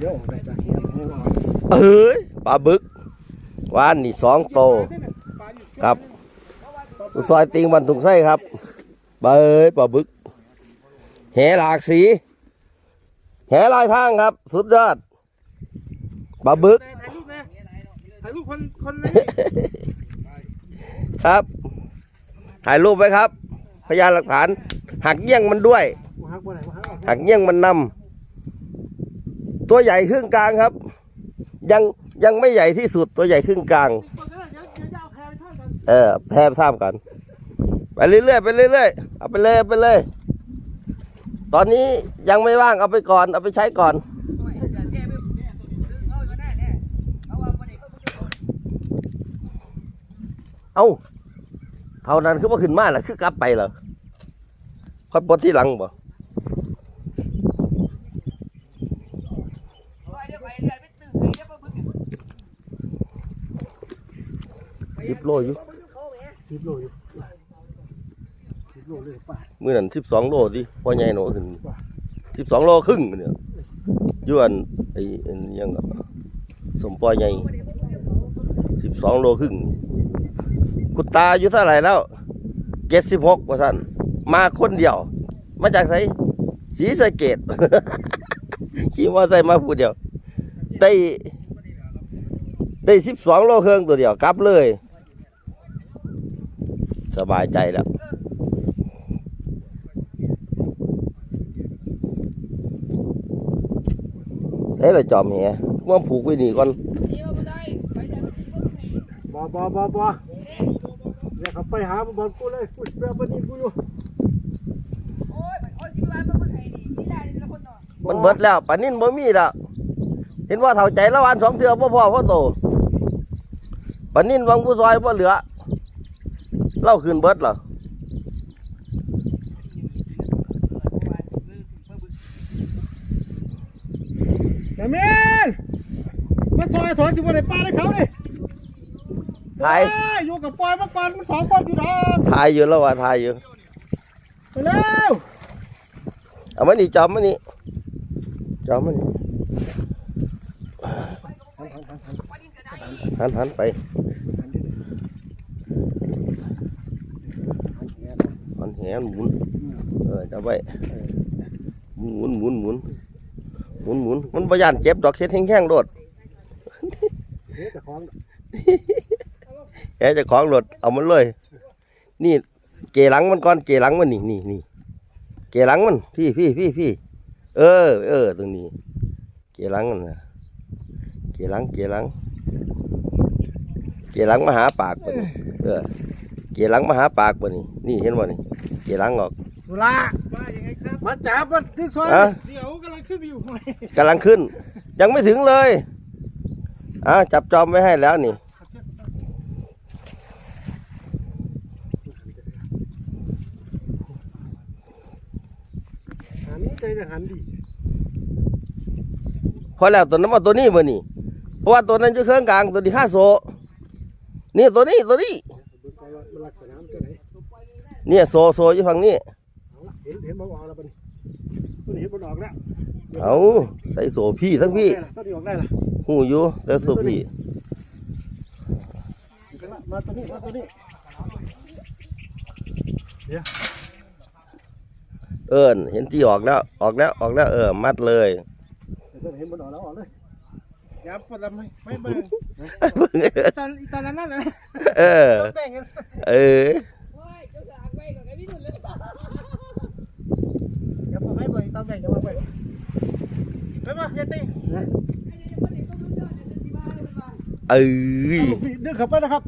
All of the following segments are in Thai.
เดี๋ยวได้จากที่หูอ่อนเอ้ยปลาบึกวานนี่สองโตครับอุซอยติงบันทุงไส้ครับเบยปลาบึกแหหลากสี แหลายพรางครับ สุดยอดปลาบึก ถ่ายรูปนะถ่ายรูปคนคนนี้ครับ ถ่ายรูปไว้ครับ พยานหลักฐาน หักเยี่ยงมันด้วยมาหักบ่ไหนมาหักออก หักเยี่ยงมันนำ ตัวใหญ่ครึ่งกลางครับ ยังยังไม่ใหญ่ที่สุดตัวใหญ่ครึ่งกลาง เออแพร่ท่ามกัน ไปเรื่อยๆไปเรื่อยๆเอาไปเลยเอาไปเลย ตอนนี้ยังไม่ว่างเอาไปก่อน เอาไปใช้ก่อน เอาเท่านั้นคือว่าขึ้นมาแล้วคือกลับไปเหรอค่อยปลดที่หลังบ่ สิบโลอยู่สิบโลอยู่สิบโลเลยป่ะมื่อนั้นสิบสองโลสิพอใหญ่หนูขึ้นสิบสองโลครึ่งเนี่ยอยวนไอ้อันยังก็สมปอใหญ่สิบสองโลครึ่งคุณตาอายุเท่าไหร่แล้วเจ็ดสิบหกว่าสันมาคนเดียว มาจากไสสีสะเกดขี่มอไซค์มาผู้เดียว ได้ได้สิบสองโลครึ่งตัวเดียวกลับเลย สบายใจแล้วใส่ละจอมเหียมาผูกไว้นี่ก่อนบอบอบอบอเดี๋ยวเขาไปหาบอลกูเลยกูเปรี้ยวปนี่กูอยู่มันเบิดแล้วปานนินบ่มีแล้วเห็นว่าเท่าใจละวันสองเทื่อบ่พอพ่อโตปานนินวังผู้ซอยบ่เหลือ เล่าคืนเบิดเหรอแต่เมนมาซอยถอนจิบวันในป้าได้เขาเลยถ่ายอยู่กับปอยมาก่อนมันสองคนอยู่ดอกถ่ายอยู่แล้วว่าถ่ายอยู่ไปเร็วเอามานี่จอมมานี่จอมมานี่หันหันไป หันแหนหมุนเออจะไว้หมุนหมุนหมุนหมุนหมุนมันบ่ย่านเจ็บดอกเฮ็ดแห้งๆโดดเฮ้ยแต่ของแกเจะของรถเอามันเลย นี่เกลังมันก่อนเกลังมันนี่นี่นี่เกลังมันพี่พี่พี่พี่เออ เออตรงนี้ เกลังมันนะเกลังเกลังเกลังมาหาปากปนี่เออเกลังมาหาปากปนี่นี่เห็นบ่นี่ กหลังออกสุราว่ายังไงครับมาจับมันที่ซอยอะเดี๋ยวกำลังขึ้นไปอยู่ข้างในกำลังขึ้น ยังไม่ถึงเลยอะจับจอมไว้ให้แล้วนี่หันใจจะหันดีพอแล้วตัวนั้นมาตัวนี้มานี่เพราะว่าตัวนั้นอยู่เครื่องกลางตัวที่ห้าโซนี่ตัวนี้ตัวนี้ เป็นไงเนี่ยโซโซอยู่ฝั่งนี้เอาละเห็นเห็นบอลออกแล้วปะนี่ตัวนี้เห็นบอลออกแล้วเอาใส่โซพี่ทั้งพี่ตัวนี้ออกได้ละหูอยู่แต่โซพี่มาตัวนี้มาตัวนี้เอิญเห็นที่ออกแล้ว ออกแล้วออกแล้วเออมัดเลยเดี๋ยวเห็นบอลออกแล้วออกเลยยับปลไม่ไม่เบิ่งเบิ่งตอนตอนนั้นนั่นแหละเออ แบ่งกันเออยับไม่เบิ่งตอนแบ่งยับมาเบิ่งไปมาเยตี้เอ้ยดึงเข้าไปนะครับ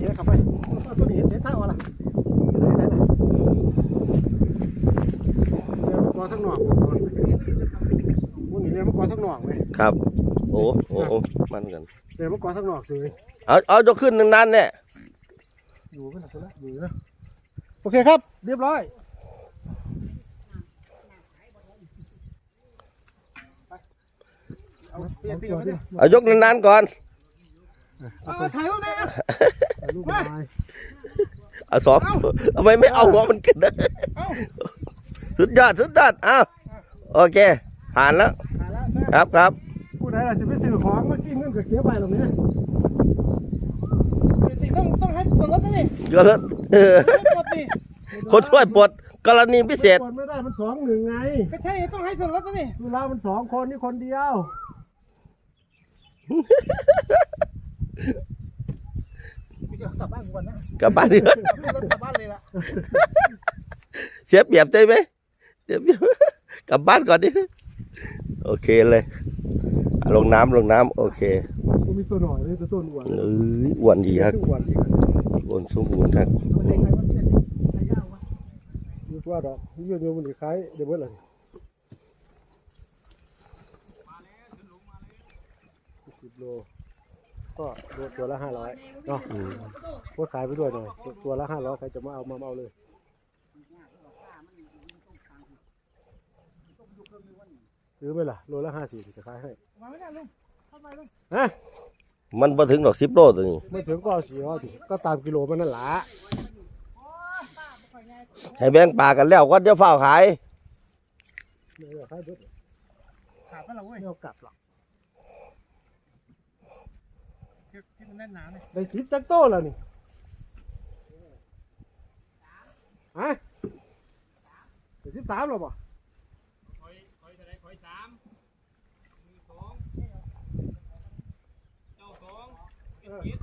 เห็นเข้าไปตัวนี้เห็นเท่าว่าละเดี๋ยวกอทั้งหนอกมันนี่เรียกมันกอทั้งหนอกเลยครับ โอ้โอ้มันกันเรียกมันกอทั้งหนอกสวยเอาเอายกขึ้นนึ่งนั้นเนี่ยอยู่กันนะสุดละอยู่นะ โอเคครับ เรียบร้อย เอาเปลี่ยนปีกก่อนดิเอายกนานๆก่อน เอาถ่ายรูปเลยนะรูปมาเอาสองทำไมไม่เอาหัวมันขึ้นนะเอาสุดยอดสุดยอดอ้าวโอเค ผ่านแล้วถ่ายแล้ว ครับครับผู้ใดล่ะจะไปซื้อของมากินเงินก็เก็บไว้ตรงนี้สิต้องต้องให้ส่วนลดนะนี่ก็เลยเออไม่หมดนี่ คนช่วยปลดกรณีพิเศษ คนไม่ได้มันสองหนึ่งไงก็ใช่ต้องให้ส่วนลดนะนี่ดูแล้วมันสองคนนี่คนเดียวพี่จะกลับบ้านกูก่อนนะกลับบ้านดีกว่าขึ้นรถกลับบ้านเลยล่ะเสียเปรียบใช่ไหมเสียเปรียบ กลับบ้านก่อนดิโอเคเลยอะลงน้ำลงน้ำโอเคกูมีตัวหน่อยนี่ตัวต้นอ้วนเอ้ยอ้วนดีครับอ้วนดีครับอ้วนสมบูรณ์ครับ มันเด็กใครวะเนี่ยใครยาววะ มีตัวดอกนี่เดี๋ยวมันคล้ายเดี๋ยวเมื่อไหร่สิบโล ก็ตัวละห้าร้อยเนาะอืมก็ขายไปด้วยหน่อย ตัวละห้าร้อยใครจะมาเอามาเอาเลยซื้อไหมล่ะ โลละห้าสิบจะขายให้มาไม่ได้ลุงเข้าไปลุงฮะมันมาถึงดอกสิบโลตัวนี้ ไม่ถึงก็เอาสี่ร้อยก็ตามกิโลมันนั่นแหละ ให้แบ่งปลากันแล้วก็เดี๋ยวฝ้าวขายไม่เอาขายเบิดขาดไปแล้วเว้ยไม่เอากลับหรอกที่มันแน่นหนาเนี่ยได้สิบจักโต้แล้วนี่ฮะได้สิบสามแล้วป่ะคอยคอยเท่าไรคอยสามมีสองเจ้าสองเจ็ด